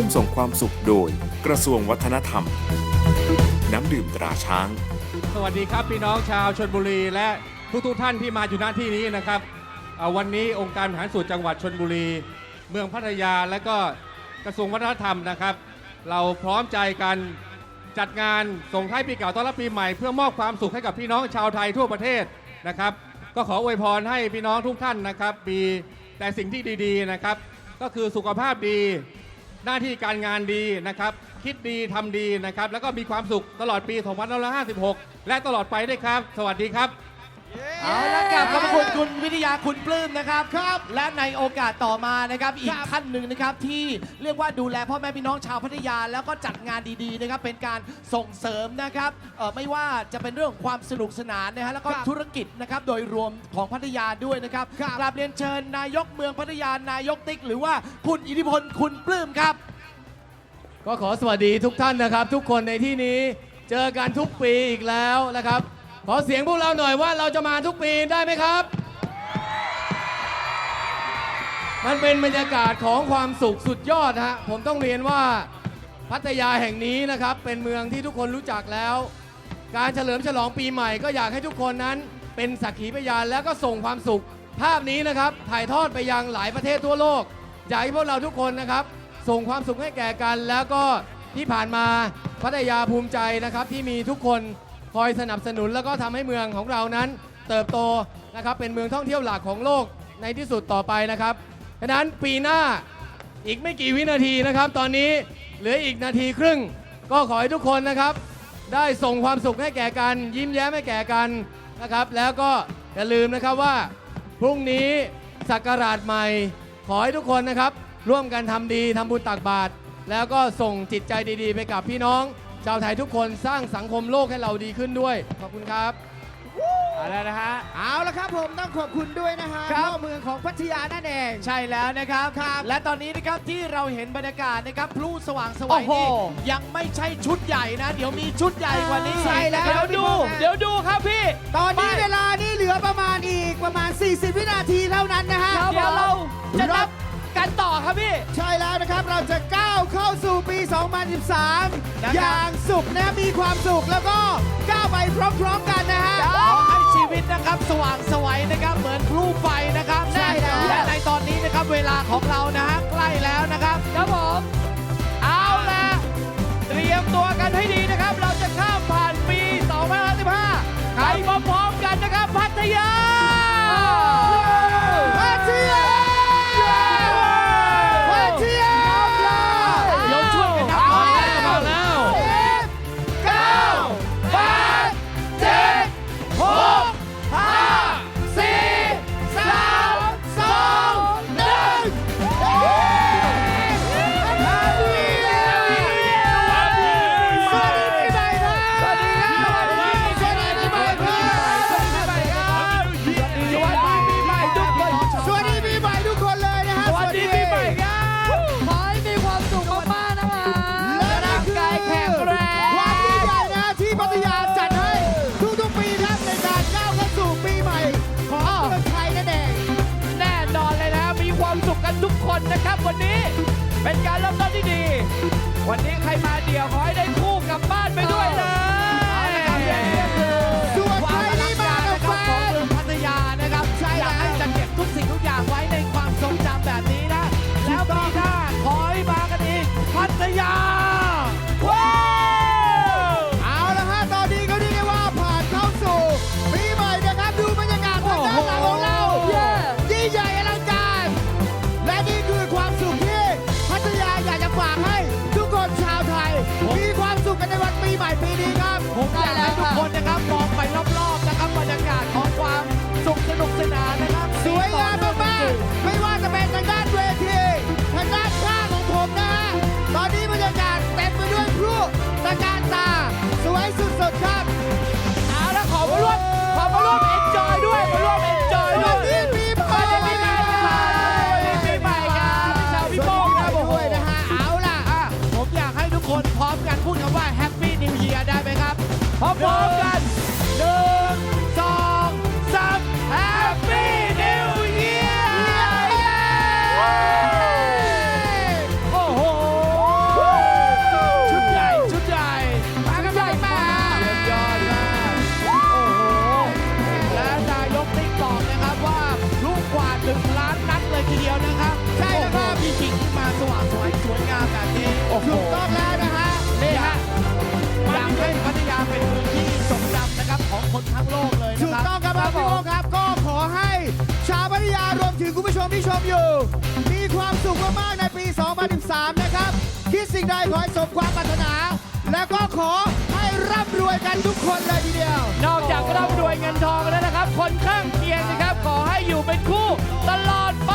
ร่วมส่งความสุขโดยกระทรวงวัฒนธรรม น้ำดื่มตราช้าง สวัสดีครับพี่น้องชาวชนบุรีและทุกๆท่านที่มาอยู่ณที่นี้นะครับเอ่อวันนี้องค์การบริหารส่วนจังหวัดชนบุรี เมืองพัทยาและก็กระทรวงวัฒนธรรมนะครับ เราพร้อมใจกันจัดงานส่งท้ายปีเก่าต้อนรับปีใหม่เพื่อมอบความสุขให้กับพี่น้องชาวไทยทั่วประเทศนะครับ ก็ขออวยพรให้พี่น้องทุกท่านนะครับมีแต่สิ่งที่ดีๆนะครับ ก็คือสุขภาพดี หน้าที่การงานดีนะครับ คิดดีทำดีนะครับ แล้วก็มีความสุขตลอดปี 2556 และตลอดไปด้วยครับ สวัสดีครับ เอาละกลับขอบพระคุณคุณวิทยาคุณปลื้มนะครับครับ และในโอกาสต่อมานะครับอีกท่านหนึ่งนะครับที่เรียกว่าดูแลพ่อแม่พี่น้องชาวพัทยา แล้วก็จัดงานดีๆนะครับเป็นการส่งเสริมนะครับเอ่อไม่ว่าจะเป็นเรื่องของความสนุกสนานนะฮะแล้วก็ธุรกิจนะครับโดยรวมของพัทยาด้วยนะครับ กราบเรียนเชิญนายกเมืองพัทยานายกติ๊ก หรือว่าคุณอิทธิพลคุณปลื้มครับ ก็ขอสวัสดีทุกท่านนะครับ ทุกคนในที่นี้เจอกันทุกปีอีกแล้วนะครับ ขอเสียงพวกเราหน่อยว่าเราจะมาทุกปีได้ไหมครับ มันเป็นบรรยากาศของความสุขสุดยอดฮะ ผมต้องเรียนว่าพัทยาแห่งนี้นะครับ เป็นเมืองที่ทุกคนรู้จักแล้ว การเฉลิมฉลองปีใหม่ก็อยากให้ทุกคนนั้น เป็นสักขีพยานแล้วก็ส่งความสุข ภาพนี้นะครับถ่ายทอดไปยังหลายประเทศทั่วโลกอยากให้พวกเราทุกคนนะครับ ส่งความสุขให้แก่กัน แล้วก็ที่ผ่านมาพัทยาภูมิใจนะครับที่มีทุกคน คอยสนับสนุนแล้วก็ทำให้เมืองของเรานั้น เติบโตนะครับเป็นเมืองท่องเที่ยวหลักของโลกในที่สุดต่อไปนะครับฉะนั้นปีหน้าอีกไม่กี่วินาทีนะครับ ตอนนี้เหลืออีกนาทีครึ่ง ก็ขอให้ทุกคนนะครับ ได้ส่งความสุขให้แก่กัน ยิ้มแย้มให้แก่กันนะครับ แล้วก็อย่าลืมนะครับว่าพรุ่งนี้สักการาชใหม่ ขอให้ทุกคนนะครับ ร่วมกันทำดีทำบุญตักบาตรแล้วก็ส่งจิตใจดีๆ ไปกับพี่น้อง ชาวไทยทุกคนสร้างสังคมโลกให้เราดีขึ้นด้วย ขอบคุณครับเอาละนะฮะ เอาละครับผมต้องขอบคุณด้วยนะฮะครับ พ่อเมืองของพัทยานั่นเอง ใช่แล้วนะครับ ครับและตอนนี้นะครับที่เราเห็นบรรยากาศนะครับพลุสว่างไสวัยโอ้นี่โหยังไม่ใช่ชุดใหญ่นะ เดี๋ยวมีชุดใหญ่กว่านี้ใช่แล้วเดี๋ยวดู พี่โป้งเดี๋ยวดูครับพี่ ตอนนี้ไป เวลานี่เหลือประมาณอีกประมาณ 40 วินาทีเท่านั้นนะฮะ เดี๋ยวเราจะนับ กันต่อครับพี่ ใช่แล้วนะครับเราจะก้าวเข้าสู่ปี2013นะครับอย่างสุขนะมีความสุขแล้วก็ก้าวไปพร้อมๆกันนะฮะ ขอให้ชีวิตนะครับสว่างไสวัยนะครับ เหมือนพลุไฟนะครับใช่แล้ว และในตอนนี้นะครับเวลาของเรานะฮะใกล้แล้วนะครับ ครับผม เอาละเตรียมตัวกันให้ดีนะครับ เราจะข้ามผ่าน วันนี้เป็นการเริ่มต้นที่ดี วันนี้ใครมาเดี่ยวขอให้ได้ สวยสุดๆครับเอาละขอมาร่วมขอมาร่วมเอ็นจอยด้วย ถูกต้องแล้วนะฮะนี่ฮะอยากให้พัทยาเป็นเมืองที่สมดำนะครับของคนทั้งโลกเลยถูนะกครับต้องครับพี่โอครับ ก็ขอให้ชาวพัทยารวมถึงคุณผู้ชมที่ชมอยู่ มีความสุขมากๆในปี 2013 นะครับคิดสิ่งใดขอให้สมความปรารถนา และก็ขอให้ร่ำรวยกันทุกคนเลยทีเดียว นอกจากร่ำรวยเงินทองแล้วนะครับ คนข้างเคียงนะครับ ขอให้อยู่เป็นคู่ตลอดไป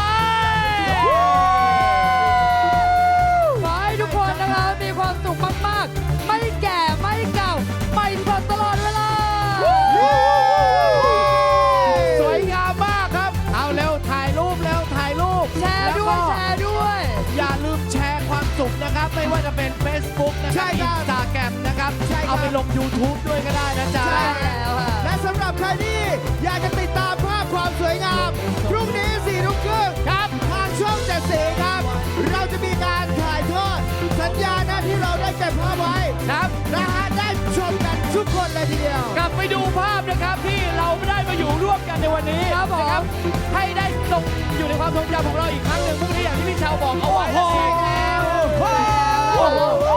ใช่รับครับ อินสตาแกรมนะครับ ใช่ครับ เอาไปลง YouTube ด้วยก็ได้นะจ๊ะ ใช่แล้วค่ะ และสำหรับใครที่อยากจะติดตามภาพความสวยงาม พรุ่งนี้สี่ทุ่มครึ่งครับทางช่องเจ็ดสีครับ เราจะมีการถ่ายทอด สัญญาณนะที่เราได้เก็บภาพไว้ครับ นะฮะได้ชมกันทุกคนเลยทีเดียว กลับไปดูภาพนะครับที่เราได้มาอยู่ร่วมกันในวันนี้ครับผม นะครับให้ได้ทรงอยู่ในความทรงจำของเราอีกครั้งหนึ่งพรุ่งนี้อย่างที่พี่ชาวบอกเอาไว้นะใช่แล้วโอ้โหชุดให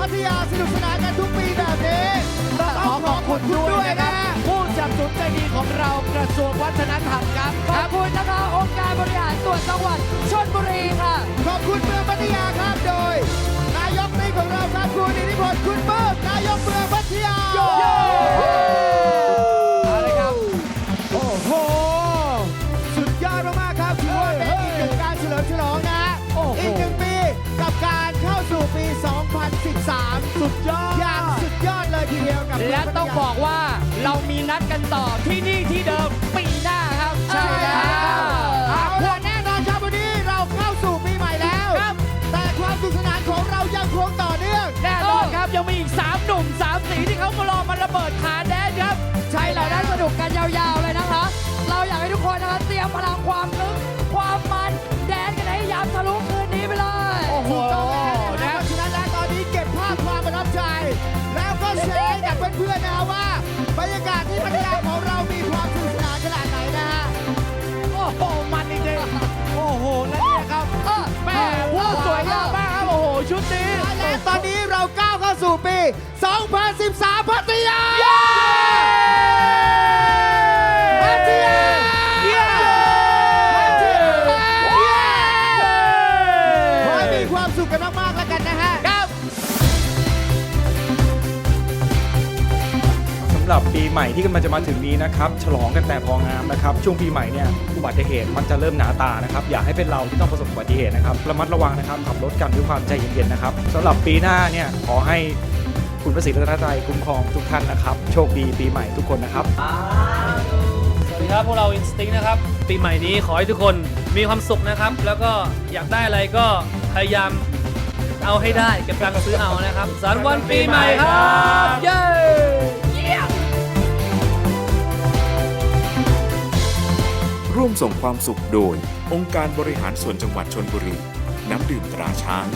พัทยาสนุกสนานกันทุกปีแบบนี้ต้องขอขอบคุณด้วยนะครับนะผู้สนับสนุนใจดีของเรากระทรวงวัฒนธรรมครับขอบคุณนะคะองค์การบริหารส่วนจังหวัดชลบุรีค่ะ ขอบคุณเมืองพัทยาครับโดย นายกนี่ของเราครับคุณอิทธิพลคุณ ต้องบอกว่าเรามีนัดกันต่อที่นี่ที่เดิมปีหน้าครับ ใช่แล้วอ่าเอาล่ะแน่นอนครับวันนี้เราเข้าสู่ปีใหม่แล้ว ครับ แต่ความสนุกสนานของเรายังคงต่อเนื่อง แน่นอนครับยังมีอีก 3 หนุ่ม 3 สีที่เขามารอมาระเบิดขาแดนครับ ใช่เราได้สนุกกันยาวๆเลยนะคะ เราอยากให้ทุกคนนะคะเตรียมพลังความลึกควา พื่อนๆนะว่าบรรยากาศที่พัทยาของเรามีความสนุกสนานขนาดไหนนะฮะ โอ้โห มันจริงๆโอ้โหและเนี่ยครับเออแม่ผู้สวยงามมากครับ โอ้โห ชุดนี้ และตอนนี้เราก้าวเข้าสู่ปี 2013 พัทยา พัทยา พัทยา ขอให้มีความสุขกันมากๆแล้ว หรับปีใหม่ที่กำลังจะมาถึงนี้นะครับฉลองกันแต่พองามนะครับช่วงปีใหม่เนี่ยอุบัติเหตุมันจะเริ่มหนาตานะครับอย่าให้เป็นเราที่ต้องประสบอุบัติเหตุนะครับระมัดระวังนะครับขับรถกันด้วยความใจเย็นๆนะครับสำหรับปีหน้าเนี่ยขอให้คุณพระศรีรัตนตรัยคุ้มครองทุกท่านนะครับ โชคดีปีใหม่ทุกคนนะครับ สวัสดีครับพวกเราอินสติ้งนะครับ ปีใหม่นี้ขอให้ทุกคนมีความสุขนะครับ แล้วก็อยากได้อะไรก็พยายามเอาให้ได้เก็บตังค์ซื้อเอานะครับสันต์วันปีใหม่ครับ เย้ ร่วมส่งความสุขโดย องค์การบริหารส่วนจังหวัดชนบุรี น้ำดื่มตราช้าง